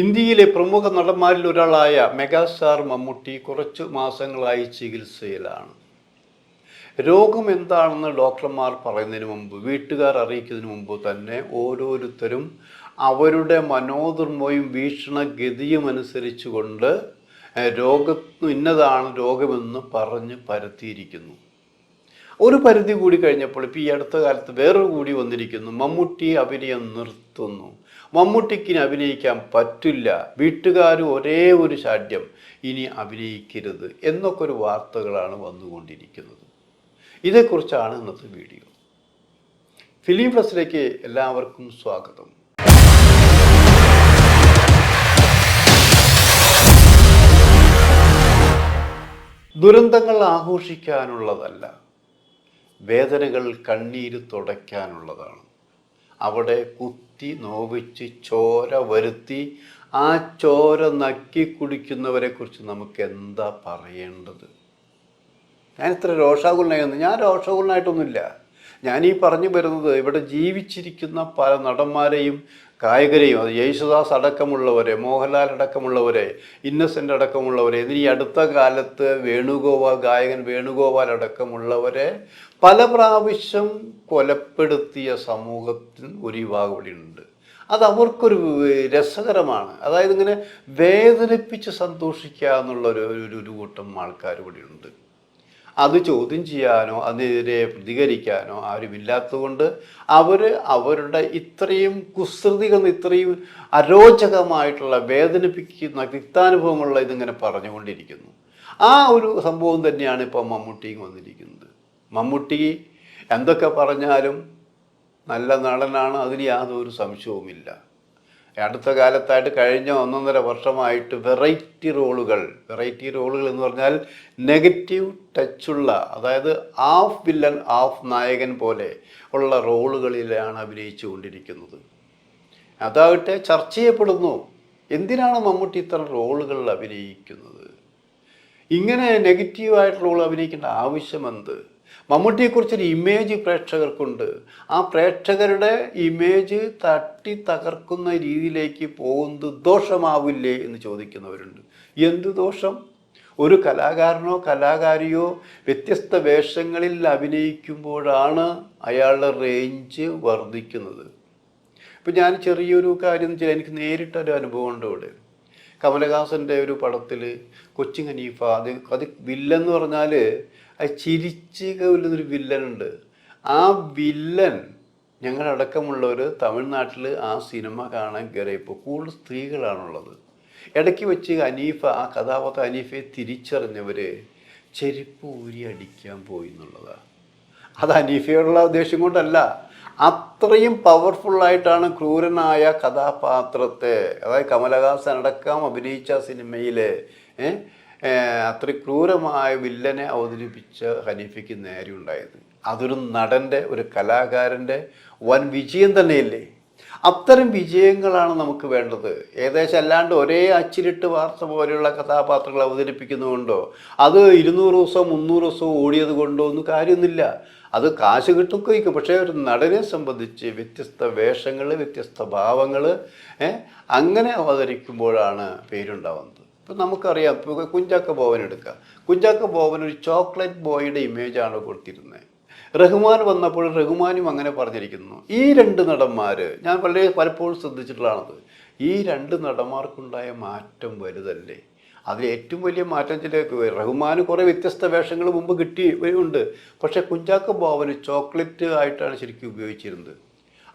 ഇന്ത്യയിലെ പ്രമുഖ നടന്മാരിൽ ഒരാളായ മെഗാസ്റ്റാർ മമ്മൂട്ടി കുറച്ച് മാസങ്ങളായി ചികിത്സയിലാണ്. രോഗം എന്താണെന്ന് ഡോക്ടർമാർ പറയുന്നതിന് മുമ്പ് വീട്ടുകാർ അറിയിക്കുന്നതിന് മുമ്പ് തന്നെ ഓരോരുത്തരും അവരുടെ മനോധർമ്മയും വീക്ഷണഗതിയും അനുസരിച്ചുകൊണ്ട് രോഗ ഇന്നതാണ് രോഗമെന്ന് പറഞ്ഞ് പരത്തിയിരിക്കുന്നു. ഒരു പരിധി കൂടി കഴിഞ്ഞപ്പോൾ ഇപ്പോൾ ഈ അടുത്ത കാലത്ത് വേറൊരു കൂടി വന്നിരിക്കുന്നു. മമ്മൂട്ടി അഭിനയം നിർത്തുന്നു. മമ്മൂട്ടിക്ക് ഇനി അഭിനയിക്കാൻ പറ്റില്ല. വീട്ടുകാർ ഒരേ ഒരു ശാഠ്യം ഇനി അഭിനയിക്കരുത് എന്നൊക്കെ ഒരു വാർത്തകളാണ് വന്നുകൊണ്ടിരിക്കുന്നത്. ഇതേക്കുറിച്ചാണ് ഇന്നത്തെ വീഡിയോ. ഫിലിം പ്ലസിലേക്ക് എല്ലാവർക്കും സ്വാഗതം. ദുരന്തങ്ങൾ ആഘോഷിക്കാനുള്ളതല്ല വേദനകൾ കണ്ണീര് തുടയ്ക്കാനുള്ളതാണ്. അവിടെ കുത്തി നോവിച്ച് ചോര വരുത്തി ആ ചോര നക്കി കുടിക്കുന്നവരെ കുറിച്ച് നമുക്ക് എന്താ പറയേണ്ടത്? ഞാൻ ഇത്ര രോഷാകുലനായിരുന്നു ഞാൻ രോഷാകുലനായിട്ടൊന്നുമില്ല. ഈ പറഞ്ഞു വരുന്നത് ഇവിടെ ജീവിച്ചിരിക്കുന്ന പല നടന്മാരെയും കായികരെയും അത് യേശുദാസ് അടക്കമുള്ളവരെ മോഹൻലാൽ അടക്കമുള്ളവരെ ഇന്നസെന്റ് അടക്കമുള്ളവരെ ഇതിന് ഈ അടുത്ത കാലത്ത് വേണുഗോപാൽ ഗായകൻ വേണുഗോപാൽ അടക്കമുള്ളവരെ പല പ്രാവശ്യം കൊലപ്പെടുത്തിയ സമൂഹത്തിൽ ഒരു വിഭാഗം ഇവിടെയുണ്ട് അത് അവർക്കൊരു രസകരമാണ്. അതായത് ഇങ്ങനെ വേദനിപ്പിച്ച് സന്തോഷിക്കുക എന്നുള്ള ഒരു ഒരു- ഒരു കൂട്ടം ആൾക്കാർ ഇവിടെയുണ്ട് അത് ചോദ്യം ചെയ്യാനോ അതിനെതിരെ പ്രതികരിക്കാനോ ആരുമില്ലാത്തതുകൊണ്ട് അവർ അവരുടെ ഇത്രയും കുസൃതികൾ ഇത്രയും അരോചകമായിട്ടുള്ള വേദനിപ്പിക്കുന്ന തിക്താനുഭവങ്ങളുള്ള ഇതിങ്ങനെ പറഞ്ഞുകൊണ്ടിരിക്കുന്നു. ആ ഒരു സംഭവം തന്നെയാണ് ഇപ്പോൾ മമ്മൂട്ടിയും വന്നിരിക്കുന്നത്. മമ്മൂട്ടി എന്തൊക്കെ പറഞ്ഞാലും നല്ല നടനാണ് അതിന് യാതൊരു സംശയവുമില്ല. അടുത്ത കാലത്തായിട്ട് കഴിഞ്ഞ ഒന്നൊന്നര വർഷമായിട്ട് വെറൈറ്റി റോളുകൾ വെറൈറ്റി റോളുകൾ എന്ന് പറഞ്ഞാൽ നെഗറ്റീവ് ടച്ചുള്ള അതായത് ഹാഫ് വില്ലൻ ഹാഫ് നായകൻ പോലെ ഉള്ള റോളുകളിലാണ് അഭിനയിച്ചു കൊണ്ടിരിക്കുന്നത്. അതാകട്ടെ ചർച്ച ചെയ്യപ്പെടുന്നു എന്തിനാണ് മമ്മൂട്ടി ഇത്തരം റോളുകളിൽ അഭിനയിക്കുന്നത്? ഇങ്ങനെ നെഗറ്റീവായിട്ടുള്ള റോൾ അഭിനയിക്കേണ്ട ആവശ്യമെന്ത് മമ്മൂട്ടിയെക്കുറിച്ചൊരു ഇമേജ് പ്രേക്ഷകർക്കുണ്ട്. ആ പ്രേക്ഷകരുടെ ഇമേജ് തട്ടി തകർക്കുന്ന രീതിയിലേക്ക് പോകുന്നത് ദോഷമാവില്ലേ എന്ന് ചോദിക്കുന്നവരുണ്ട്. എന്ത് ദോഷം? ഒരു കലാകാരനോ കലാകാരിയോ വ്യത്യസ്ത വേഷങ്ങളിൽ അഭിനയിക്കുമ്പോഴാണ് അയാളുടെ റേഞ്ച് വർദ്ധിക്കുന്നത്. ഇപ്പം ഞാൻ ചെറിയൊരു കാര്യം വെച്ചാൽ എനിക്ക് നേരിട്ടൊരു അനുഭവം ഉണ്ട് ഇവിടെ. കമലഹാസന്റെ ഒരു പടത്തിൽ കൊച്ചിൻ ഹനീഫ അത് അത് വില്ലെന്ന് പറഞ്ഞാൽ അത് ചിരിച്ച് കൊല്ലുന്നൊരു വില്ലനുണ്ട് ആ വില്ലൻ ഞങ്ങളടക്കമുള്ളവർ തമിഴ്നാട്ടിൽ ആ സിനിമ കാണാൻ കയറിയപ്പോൾ കൂടുതൽ സ്ത്രീകളാണുള്ളത്. ഇടയ്ക്ക് വെച്ച് അനീഫ ആ കഥാപാത്രം അനീഫയെ തിരിച്ചറിഞ്ഞവർ ചെരുപ്പ് ഊരി അടിക്കാൻ പോയി എന്നുള്ളതാണ് അത് അനീഫയോടുള്ള ഉദ്ദേശം കൊണ്ടല്ല. അത്രയും പവർഫുള്ളായിട്ടാണ് ക്രൂരനായ കഥാപാത്രത്തെ അതായത് കമലഹാസൻ അടക്കം അഭിനയിച്ച സിനിമയിൽ അത്ര ക്രൂരമായ വില്ലനെ അവതരിപ്പിച്ച ഹനീഫയ്ക്ക് നേരെ ഉണ്ടായത്. അതൊരു നടന്റെ ഒരു കലാകാരന്റെ വൻ വിജയം തന്നെയല്ലേ? അത്തരം വിജയങ്ങളാണ് നമുക്ക് വേണ്ടത്. ഏകദേശം അല്ലാണ്ട് ഒരേ അച്ചിലിട്ട് വാർത്ത പോലെയുള്ള കഥാപാത്രങ്ങൾ അവതരിപ്പിക്കുന്നതുകൊണ്ടോ അത് ഇരുന്നൂറ് ദിവസം മുന്നൂറ് ദിവസവും ഓടിയത് കൊണ്ടോ ഒന്നും കാര്യമൊന്നുമില്ല. അത് കാശ് കിട്ടും കഴിക്കും പക്ഷേ ഒരു നടനെ സംബന്ധിച്ച് വ്യത്യസ്ത വേഷങ്ങൾ വ്യത്യസ്ത ഭാവങ്ങൾ അങ്ങനെ അവതരിക്കുമ്പോഴാണ് പേരുണ്ടാവുന്നത്. ഇപ്പം നമുക്കറിയാം ഇപ്പോൾ കുഞ്ചാക്ക ബോവൻ എടുക്കുക. കുഞ്ചാക്ക ബോവൻ ഒരു ചോക്ലേറ്റ് ബോയുടെ ഇമേജാണ് കൊടുത്തിരുന്നത്. റഹ്മാൻ വന്നപ്പോൾ റഹ്മാനും അങ്ങനെ പറഞ്ഞിരിക്കുന്നു ഈ രണ്ട് നടന്മാർ ഞാൻ വളരെ പലപ്പോഴും ശ്രദ്ധിച്ചിട്ടുള്ളതാണത് ഈ രണ്ട് നടന്മാർക്കുണ്ടായ മാറ്റം വലുതല്ലേ? അതിൽ ഏറ്റവും വലിയ മാറ്റം ചില റഹ്മാന് കുറേ വ്യത്യസ്ത വേഷങ്ങൾ മുമ്പ് കിട്ടി ഉണ്ട്. പക്ഷേ കുഞ്ചാക്ക ബോവന് ചോക്ലേറ്റ് ആയിട്ടാണ് ശരിക്കും ഉപയോഗിച്ചിരുന്നത്.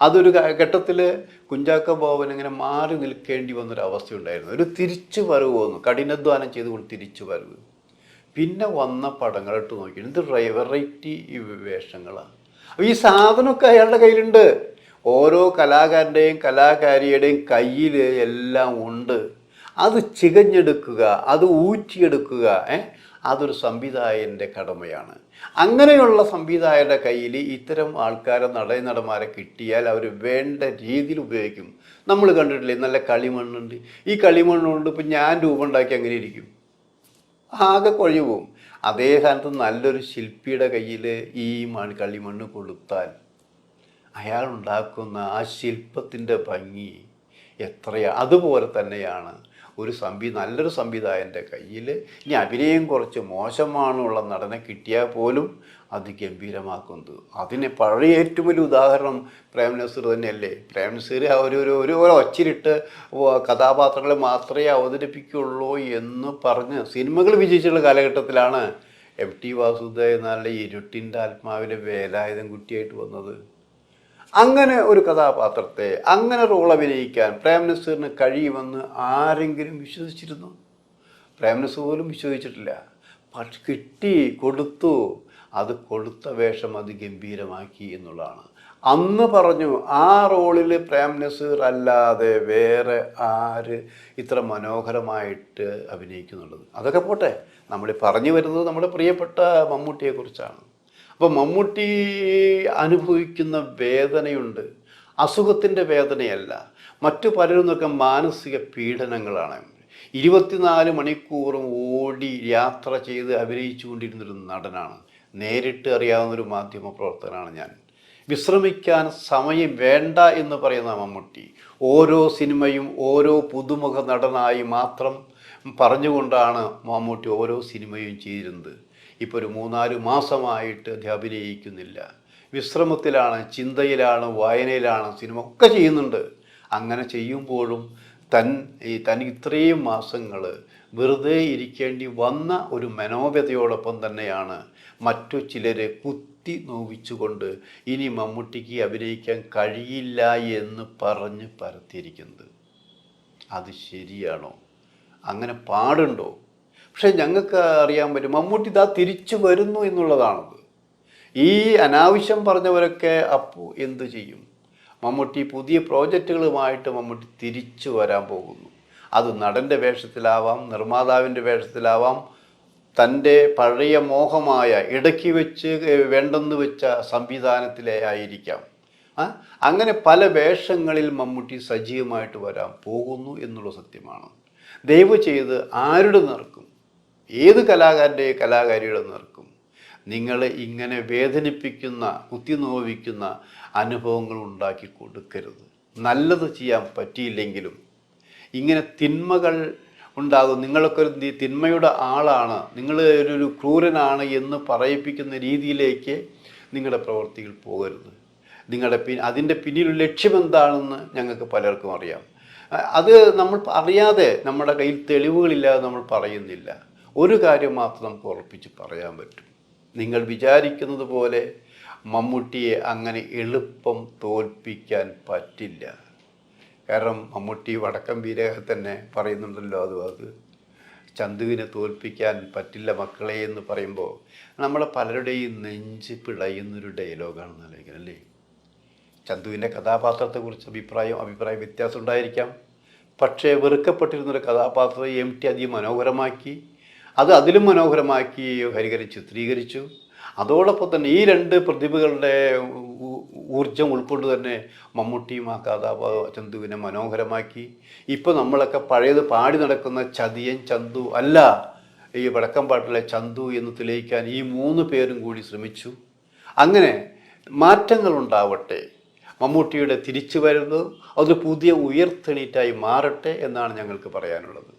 അതൊരു ഘട്ടത്തിൽ കുഞ്ചാക്ക ബോവൻ ഇങ്ങനെ മാറി നിൽക്കേണ്ടി വന്നൊരു അവസ്ഥയുണ്ടായിരുന്നു. ഒരു തിരിച്ചു വരവ് വന്നു. കഠിനാധ്വാനം ചെയ്തുകൊണ്ട് തിരിച്ചു വരവ്. പിന്നെ വന്ന പടങ്ങളിട്ട് നോക്കി എന്ത് വെറൈറ്റി വേഷങ്ങളാണ് അപ്പോൾ ഈ സാധനമൊക്കെ അയാളുടെ കയ്യിലുണ്ട്. ഓരോ കലാകാരന്റെയും കലാകാരിയുടെയും കയ്യിൽ എല്ലാം ഉണ്ട്. അത് ചികഞ്ഞെടുക്കുക അത് ഊറ്റിയെടുക്കുക അതൊരു സംവിധായകന്റെ കടമയാണ്. അങ്ങനെയുള്ള സംവിധായകരുടെ കയ്യിൽ ഇത്തരം ആൾക്കാരെ നടയനടന്മാരെ കിട്ടിയാൽ അവർ വേണ്ട രീതിയിൽ ഉപയോഗിക്കും. നമ്മൾ കണ്ടിട്ടില്ലേ നല്ല കളിമണ്ണുണ്ട്. ഈ കളിമണ്ണുകൊണ്ട് ഇപ്പം ഞാൻ രൂപം ഉണ്ടാക്കി അങ്ങനെ ഇരിക്കും. ആകെ കൊഴിഞ്ഞു പോകും അതേ സ്ഥാനത്ത് നല്ലൊരു ശില്പിയുടെ കയ്യിൽ ഈ മണ് കളിമണ്ണ് കൊടുത്താൽ അയാൾ ഉണ്ടാക്കുന്ന ആ ശില്പത്തിന്റെ ഭംഗി എത്രയാണ് അതുപോലെ തന്നെയാണ് ഒരു സംവി നല്ലൊരു സംവിധായകന്റെ കയ്യിൽ ഇനി അഭിനയം കുറച്ച് മോശമാണുള്ള നടനെ കിട്ടിയാൽ പോലും അത് ഗംഭീരമാക്കുന്നത്. അതിന് പഴയ ഏറ്റവും വലിയ ഉദാഹരണം പ്രേം നസീർ തന്നെയല്ലേ? പ്രേം നസീർ ഒരു ഒരു ഒച്ചിരിട്ട് കഥാപാത്രങ്ങളെ മാത്രമേ അവതരിപ്പിക്കുള്ളൂ എന്ന് പറഞ്ഞ് സിനിമകൾ വിജയിച്ചുള്ള കാലഘട്ടത്തിലാണ് എം ടി വാസുദേവൻ നല്ല ഇരുട്ടിന്റെ ആത്മാവിലെ വേലായുധം കുട്ടിയായിട്ട് വന്നത്. അങ്ങനെ ഒരു കഥാപാത്രത്തെ അങ്ങനെ റോൾ അഭിനയിക്കാൻ പ്രേം നസീറിന് കഴിയുമെന്ന് ആരെങ്കിലും വിശ്വസിച്ചിരുന്നു? പ്രേം നസീർ പോലും വിശ്വസിച്ചിട്ടില്ല. പക്ഷെ കിട്ടി കൊടുത്തു. അത് കൊടുത്ത വേഷം അത് ഗംഭീരമാക്കി എന്നുള്ളതാണ്. അന്ന് പറഞ്ഞു ആ റോളിൽ പ്രേം നസീർ അല്ലാതെ വേറെ ആര് ഇത്ര മനോഹരമായിട്ട് അഭിനയിക്കുന്നുള്ളത്? അതൊക്കെ പോട്ടെ. നമ്മൾ പറഞ്ഞു വരുന്നത് നമ്മുടെ പ്രിയപ്പെട്ട മമ്മൂട്ടിയെക്കുറിച്ചാണ്. അപ്പോൾ മമ്മൂട്ടി അനുഭവിക്കുന്ന വേദനയുണ്ട്. അസുഖത്തിന്റെ വേദനയല്ല. മറ്റു പലരും നോക്കെ മാനസിക പീഡനങ്ങളാണ്. ഇരുപത്തിനാല് മണിക്കൂറും ഓടി യാത്ര ചെയ്ത് അഭിനയിച്ചു കൊണ്ടിരുന്നൊരു നടനാണ്. നേരിട്ട് അറിയാവുന്നൊരു മാധ്യമ പ്രവർത്തകനാണ് ഞാൻ. വിശ്രമിക്കാൻ സമയം വേണ്ട എന്ന് പറയുന്ന മമ്മൂട്ടി ഓരോ സിനിമയും ഓരോ പുതുമുഖ നടനായി മാത്രം പറഞ്ഞുകൊണ്ടാണ് മമ്മൂട്ടി ഓരോ സിനിമയും ചെയ്തിരുന്നത്. ഇപ്പോൾ ഒരു മൂന്നാൽ മാസമായിട്ട് അദ്ദേഹം അഭിനയിക്കുന്നില്ല. വിശ്രമത്തിലാണ് ചിന്തയിലാണ് വായനയിലാണ് സിനിമ ഒക്കെ ചെയ്യുന്നുണ്ട്. അങ്ങനെ ചെയ്യുമ്പോഴും തൻ ഈ തനിക്ക് ഇത്രയും മാസങ്ങൾ വെറുതെ ഇരിക്കേണ്ടി വന്ന ഒരു മനോവ്യതയോടൊപ്പം തന്നെയാണ് മറ്റു ചിലരെ കുത്തി നോവിച്ചുകൊണ്ട് ഇനി മമ്മൂട്ടിക്ക് അഭിനയിക്കാൻ കഴിയില്ല എന്ന് പറഞ്ഞ് പരത്തിയിരിക്കുന്നത്. അത് ശരിയാണോ? അങ്ങനെ പാടുണ്ടോ? പക്ഷെ ഞങ്ങൾക്ക് അറിയാൻ പറ്റും മമ്മൂട്ടി ഇതാ തിരിച്ചു വരുന്നു എന്നുള്ളതാണത്. ഈ അനാവശ്യം പറഞ്ഞവരൊക്കെ അപ്പോൾ എന്തു ചെയ്യും? മമ്മൂട്ടി പുതിയ പ്രോജക്റ്റുകളുമായിട്ട് മമ്മൂട്ടി തിരിച്ചു വരാൻ പോകുന്നു. അത് നടന്റെ വേഷത്തിലാവാം നിർമ്മാതാവിന്റെ വേഷത്തിലാവാം തന്റെ പഴയ മോഹമായ ഇടയ്ക്ക് വെച്ച് വേണ്ടെന്ന് വെച്ച സംവിധാനത്തിലെ ആയിരിക്കാം. അങ്ങനെ പല വേഷങ്ങളിൽ മമ്മൂട്ടി സജീവമായിട്ട് വരാൻ പോകുന്നു എന്നുള്ള സത്യമാണ്. ദയവ് ചെയ്ത് ആരുടെ നേർക്കും ഏത് കലാകാരന്റെ കലാകാരിയുടെ നിർക്കും? നിങ്ങൾ ഇങ്ങനെ വേദനിപ്പിക്കുന്ന കുത്തിനോവിക്കുന്ന അനുഭവങ്ങൾ ഉണ്ടാക്കി കൊടുക്കരുത്. നല്ലത് ചെയ്യാൻ പറ്റിയില്ലെങ്കിലും ഇങ്ങനെ തിന്മകൾ ഉണ്ടാകും. നിങ്ങളൊക്കെ ഒരു തിന്മയുടെ ആളാണ്. നിങ്ങൾ ഒരു ക്രൂരനാണ് എന്ന് പറയിപ്പിക്കുന്ന രീതിയിലേക്ക് നിങ്ങളുടെ പ്രവൃത്തികൾ പോകരുത്. നിങ്ങളുടെ പി അതിന്റെ പിന്നിലൊരു ലക്ഷ്യം എന്താണെന്ന് ഞങ്ങൾക്ക് പലർക്കും അറിയാം. അത് നമ്മൾ അറിയാതെ നമ്മുടെ കയ്യിൽ തെളിവുകളില്ലാതെ നമ്മൾ പറയുന്നില്ല. ഒരു കാര്യം മാത്രം നമുക്ക് ഉറപ്പിച്ച് പറയാൻ പറ്റും. നിങ്ങൾ വിചാരിക്കുന്നത് പോലെ മമ്മൂട്ടിയെ അങ്ങനെ എളുപ്പം തോൽപ്പിക്കാൻ പറ്റില്ല. കാരണം മമ്മൂട്ടി വടക്കം വീരക തന്നെ പറയുന്നുണ്ടല്ലോ അത് അത്. ചന്തുവിനെ തോൽപ്പിക്കാൻ പറ്റില്ല മക്കളെ എന്ന് പറയുമ്പോൾ നമ്മളെ പലരുടെയും നെഞ്ച് പിളയുന്നൊരു ഡയലോഗാണ് ആലോചിക്കണം അല്ലേ? ചന്തുവിന്റെ കഥാപാത്രത്തെക്കുറിച്ച് അഭിപ്രായം അഭിപ്രായ വ്യത്യാസം ഉണ്ടായിരിക്കാം. പക്ഷേ വെറുക്കപ്പെട്ടിരുന്നൊരു കഥാപാത്രത്തെ എം ടി അതിമനോഹരമാക്കി മനോഹരമാക്കി അത് അതിലും മനോഹരമാക്കി ഹരിഹരൻ ചിത്രീകരിച്ചു. അതോടൊപ്പം തന്നെ ഈ രണ്ട് പ്രതിഭകളുടെ ഊർജം ഉൾക്കൊണ്ട് തന്നെ മമ്മൂട്ടിയും ആ കഥാപാ ചന്തുവിനെ മനോഹരമാക്കി. ഇപ്പോൾ നമ്മളൊക്കെ പഴയത് പാടി നടക്കുന്ന ചതിയൻ ചന്തു അല്ല ഈ വടക്കം പാട്ടിലെ ചന്തു എന്ന് തെളിയിക്കാൻ ഈ മൂന്ന് പേരും കൂടി ശ്രമിച്ചു. അങ്ങനെ മാറ്റങ്ങൾ ഉണ്ടാവട്ടെ. മമ്മൂട്ടിയുടെ തിരിച്ചു വരുന്നത് അത് പുതിയ ഉയർത്തെണീറ്റായി മാറട്ടെ എന്നാണ് ഞങ്ങൾക്ക് പറയാനുള്ളത്.